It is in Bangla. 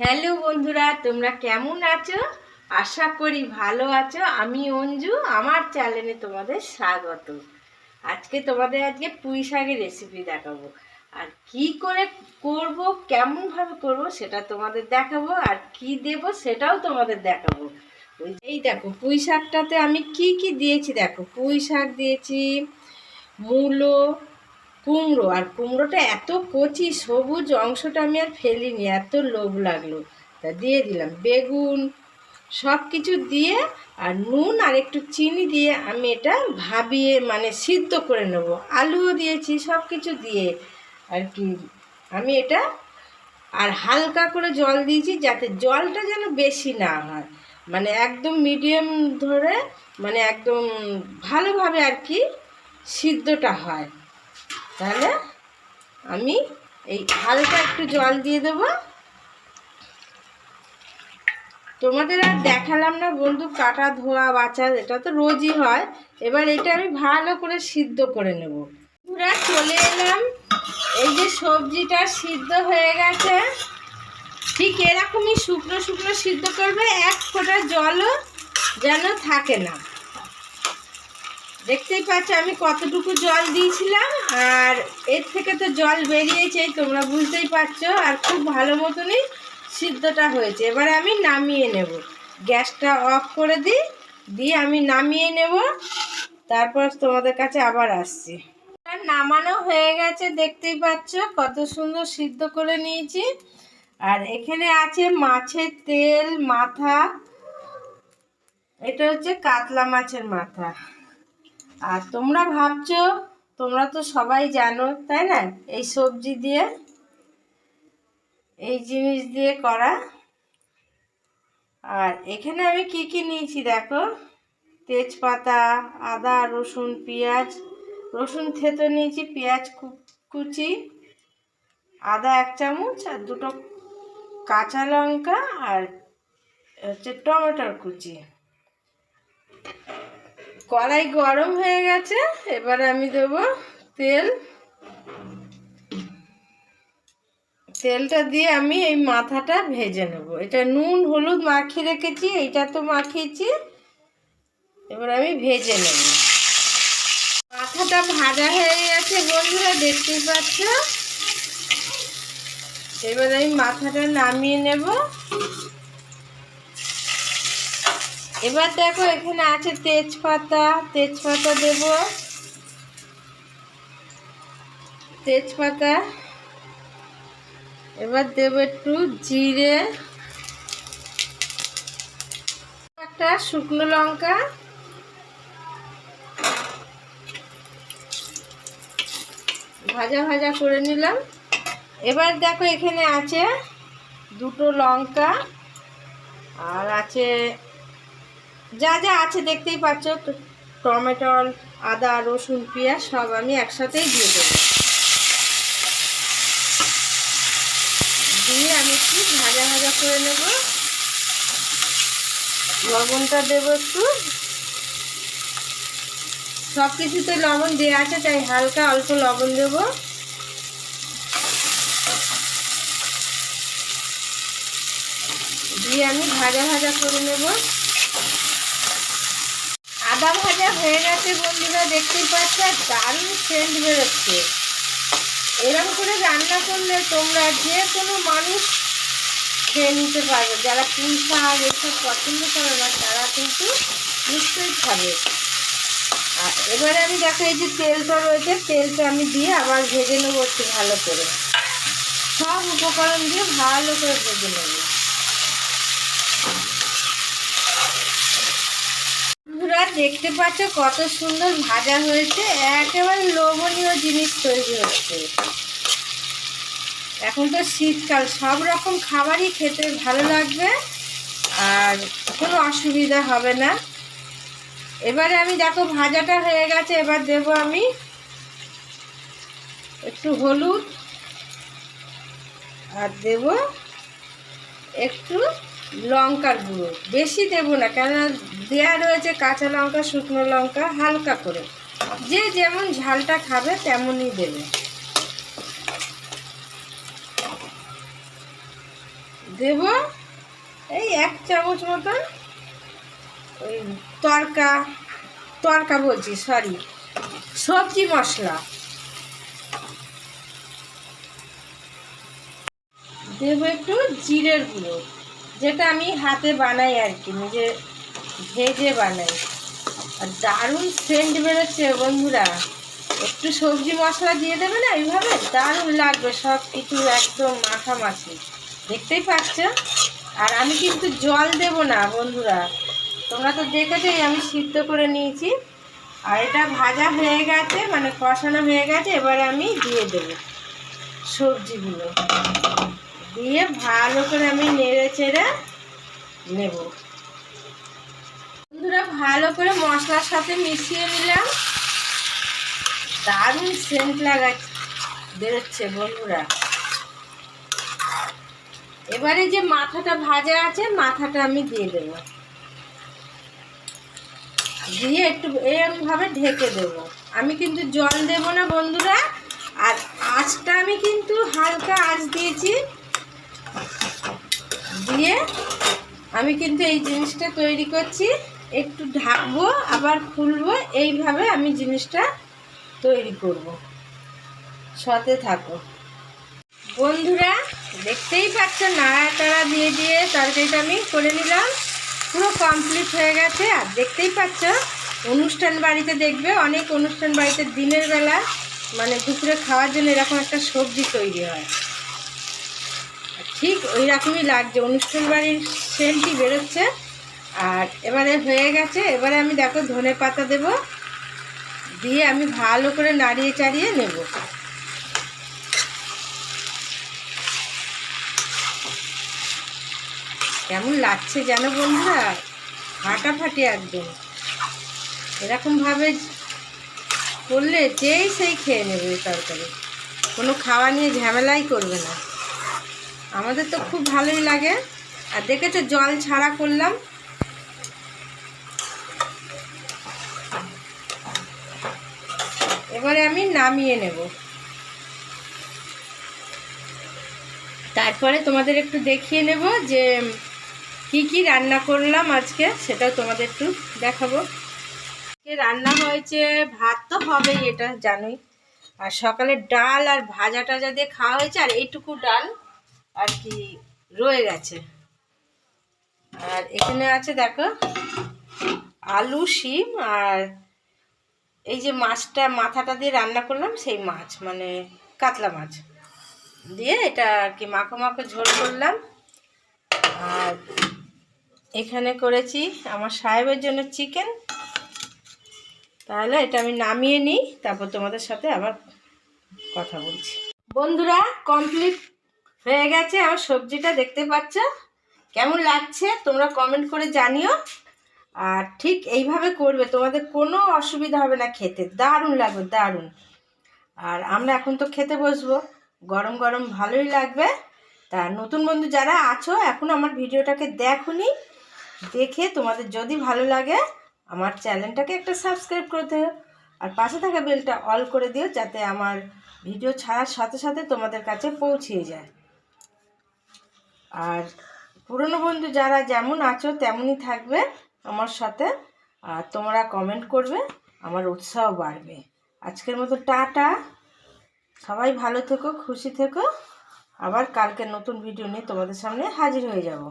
হ্যালো বন্ধুরা, তোমরা কেমন আছো? আশা করি ভালো আছো। আমি অঞ্জু, আমার চ্যানেলে তোমাদের স্বাগত। আজকে তোমাদের আজকে পুঁই শাকের রেসিপি দেখাবো। আর কি করে করব, কেমনভাবে করব, সেটা তোমাদের দেখাবো। আর কি দেব, সেটাও তোমাদের দেখাবো। ওই এই দেখো, পুঁই শাকটাতে আমি কি কি দিয়েছি? দেখো, পুঁই শাক দিয়েছি, মূলো কুমড়ো, আর কুমড়োটা এত কচি সবুজ অংশটা আমি আর ফেলিনি, এত লোভ লাগল। তা দিয়ে দিলাম বেগুন সব কিছু দিয়ে আর নুন আর একটু চিনি দিয়ে আমি এটা ভাবিয়ে মানে সিদ্ধ করে নেব। আলুও দিয়েছি সব কিছু দিয়ে আর কি। আমি এটা আর হালকা করে জল দিয়েছি যাতে জলটা যেন বেশি না হয়। মানে একদম মিডিয়াম ধরে মানে একদম ভালোভাবে আর কি সিদ্ধটা হয়। তাহলে আমি এই হালকা একটু জল দিয়ে দেবো। তোমাদের আর দেখালাম না বন্ধু, কাটা ধোয়া, বাছা, এটা তো রোজই হয়। এবার এটা আমি ভালো করে সিদ্ধ করে নেব। পুরা চলে এলাম। এই যে সবজিটা সিদ্ধ হয়ে গেছে, ঠিক এরকমই শুকনো শুকনো সিদ্ধ করবে, এক ফোঁটা জলও যেন থাকে না। দেখতেই পাচ্ছ, আমি কতটুকু জল দিয়েছিলাম, আর এর থেকে তো জল বেরিয়েছে, তোমরা বুঝতেই পারছ, আর খুব ভালো মতনই সিদ্ধটা হয়েছে। এবারে আমি নামিয়ে নেব। গ্যাসটা অফ করে দিই, দিয়ে আমি নামিয়ে নেব, তারপর তোমাদের কাছে আবার আসছি। নামানো হয়ে গেছে, দেখতেই পাচ্ছ, কত সুন্দর সিদ্ধ করে নিয়েছি। আর এখানে আছে মাছের তেল, মাথা। এটা হচ্ছে কাতলা মাছের মাথা। আর তোমরা ভাবছ, তোমরা তো সবাই জানো, তাই না? এই সবজি দিয়ে, এই জিনিস দিয়ে করা। আর এখানে আমি কি কি নিয়েছি দেখো? তেজপাতা, আদা, রসুন, পেঁয়াজ। রসুন থেতো নিয়েছি, পেঁয়াজ কুচি, আদা এক চামচ, আর দুটো কাঁচা লঙ্কা, আর হচ্ছে টমেটোর কুচি। কড়াই গরম হয়ে গেছে, এবার আমি দেব তেল। তেলটা দিয়ে আমি এই মাথাটা ভেজে নেব। এটা নুন, হলুদ মাখিয়ে রেখেছি, এইটা তো মাখিয়েছি। এবার আমি ভেজে নেব। মাথাটা ভাজা হয়ে গেছে বন্ধুরা, দেখতেই পাচ্ছ? এবার আমি মাথাটা নামিয়ে নেব। এবার দেখো এখানে আছে তেজপাতা তেজপাতা দেব। তেজপাতা। এবার দেব একটু জিরে। একটা শুকনো লঙ্কা। ভাজা ভাজা করে নিলাম। এবার দেখো এখানে আছে দুটো লঙ্কা। আর আছে যা যা আছে দেখতেই পাচ্ছ টমেটো, আদা, রসুন, পেঁয়াজ সব আমি একসাথেই দিয়ে দেবো। দিয়ে আমি একটু ভাজা ভাজা করে নেব। লবণটা দেবো একটু। সব কিছুতে লবণ দেওয়া আছে, তাই হালকা অল্প লবণ দেব। দিয়ে আমি ভাজা ভাজা করে নেব। আদা ভাজা হয়ে গেছে বন্ধুরা, দেখতেই পাচ্ছ দারুণ সেন্ট বেরোচ্ছে। এরকম করে রান্না করলে তোমরা যে কোনো মানুষ খেয়ে নিতে পারবে। যারা পুঁই শাক এসব পছন্দ করে না, তারা কিন্তু নিশ্চয়ই খাবে। আর এবারে আমি দেখো, এই যে তেলটা রয়েছে, তেলটা আমি দিয়ে আবার ভেজে নেব একটু ভালো করে। সব উপকরণ দিয়ে ভালো করে ভেজে নেব বন্ধুরা দেখতে পাচ্ছ কত সুন্দর ভাজা হয়েছে, একেবারে লোভনীয় জিনিস তৈরি হচ্ছে এখন তো শীতকাল, সব রকম খাবারই খেতে ভালো লাগবে, আর কোনো অসুবিধা হবে না। এবারে আমি দেখো ভাজাটা হয়ে গেছে, এবার দেব আমি একটু হলুদ, আর দেব একটু লঙ্কার গুঁড়ো। বেশি দেবো না, কেননা দেওয়া রয়েছে কাঁচা লঙ্কা, শুকনো লঙ্কা, হালকা করে। যে যেমন ঝালটা খাবে তেমনই দেবে। দেব এই এক চামচ মতন ওই তরকা তরকা বলছি সরি সবজি মশলা। দেবো একটু জিরের গুঁড়ো। যেটা আমি হাতে বানাই আর কি, নিজে ভেজে বানাই। আর দারুণ সেন্ট বেরোচ্ছে বন্ধুরা। একটু সবজি মশলা দিয়ে দেবে না এইভাবে? দারুণ লাগবে, সব কিছু একদম মাখামাখি। দেখতেই পাচ্ছ? আর আমি কিন্তু জল দেব না বন্ধুরা। তোমরা তো দেখেছোই, আমি সিদ্ধ করে নিয়েছি। আর এটা ভাজা হয়ে গেছে মানে কষানো হয়ে গেছে, এবারে আমি দিয়ে দেবো সবজিগুলো। দিয়ে ভালো করে আমি নেড়ে চেড়ে নেব। বন্ধুরা, ভালো করে মশলার সাথে মিশিয়ে নিলাম। দারুণ সেন্ট লাগা বেরোচ্ছে বন্ধুরা। এবারে যে মাথাটা ভাজা আছে, মাথাটা আমি দিয়ে দেব। দিয়ে একটু এরকমভাবে ঢেকে দেব। আমি কিন্তু জল দেব না বন্ধুরা। আর আঁচটা আমি কিন্তু হালকা আঁচ দিয়েছি। দিয়ে আমি কিন্তু এই জিনিসটা তৈরি করছি। একটু ঢাকবো, আবার খুলবো। এইভাবে আমি জিনিসটা তৈরি করব। সাথে থাকো। বন্ধুরা, দেখতেই পাচ্ছ নাড়াটাড়া দিয়ে দিয়ে তরকারিটা আমি করে নিলাম। পুরো কমপ্লিট হয়ে গেছে। আর দেখতেই পাচ্ছ, অনুষ্ঠান বাড়িতে দেখবে, অনেক অনুষ্ঠান বাড়িতে দিনের বেলা মানে দুপুরে খাওয়ার জন্য এরকম একটা সবজি তৈরি হয়। ঠিক ওই রকমই লাগছে। অনুষ্ঠান বাড়ির সেন্টই বেরোচ্ছে। আর এবারে হয়ে গেছে। এবারে আমি দেখো ধনে পাতা দেব। দিয়ে আমি ভালো করে নাড়িয়ে চাড়িয়ে নেব। কেমন লাগছে যেন বন্ধুরা? ফাটাফাটি একদম। এরকমভাবে করলে যেই সেই খেয়ে নেবে তরকারি। কোনো খাওয়া নিয়ে ঝামেলাই করবে না। আমাদের তো খুব ভালোই লাগে। আর দেখেছ, জল ছাড়া করলাম। এবারে আমি নামিয়ে নেব। তারপরে তোমাদের একটু দেখিয়ে নেব যে, কি কি রান্না করলাম আজকে, সেটাও তোমাদের একটু দেখাবো। রান্না হয়েছে, ভাত তো হবেই এটা, জানোই। আর সকালে ডাল আর ভাজা টাজা দিয়ে খাওয়া হয়েছে, আর এইটুকু ডাল। আর কি রয়ে গেছে। আর এখানে আছে দেখো আলু, শিম আর এই যে মাছটা মাথাটা দিয়ে রান্না করলাম, সেই মাছ মানে কাতলা মাছ। দিয়ে এটা আর কি মাখো মাখো ঝোল করলাম। আর এখানে করেছি আমার সাহেবের জন্য চিকেন। তাহলে এটা আমি নামিয়ে নিই, তারপর তোমাদের সাথে আবার কথা বলছি। বন্ধুরা কমপ্লিট হয়ে গেছে, আমার সবজিটা দেখতে পাচ্ছ? কেমন লাগছে? তোমরা কমেন্ট করে জানিও। আর ঠিক এইভাবে করবে, তোমাদের কোনো অসুবিধা হবে না খেতে। দারুণ লাগবে, দারুণ। আর আমরা এখন তো খেতে বসবো। গরম গরম ভালোই লাগবে। তা নতুন বন্ধু যারা আছো, এখন আমার ভিডিওটাকে দেখুনি, দেখে তোমাদের যদি ভালো লাগে, আমার চ্যানেলটাকে একটা সাবস্ক্রাইব করে আর পাশে থাকা বেলটা অল করে দিও, যাতে আমার ভিডিও ছাড়ার সাথে সাথে তোমাদের কাছে পৌঁছিয়ে যায়। আর পুরনো বন্ধু যারা যেমন আছো, তেমনই থাকবে আমার সাথে। আর তোমরা কমেন্ট করবে, আমার উৎসাহ বাড়বে। আজকের মতো টাটা। সবাই ভালো থেকো, খুশি থেকো। আবার কালকে নতুন ভিডিও নিয়ে তোমাদের সামনে হাজির হয়ে যাব।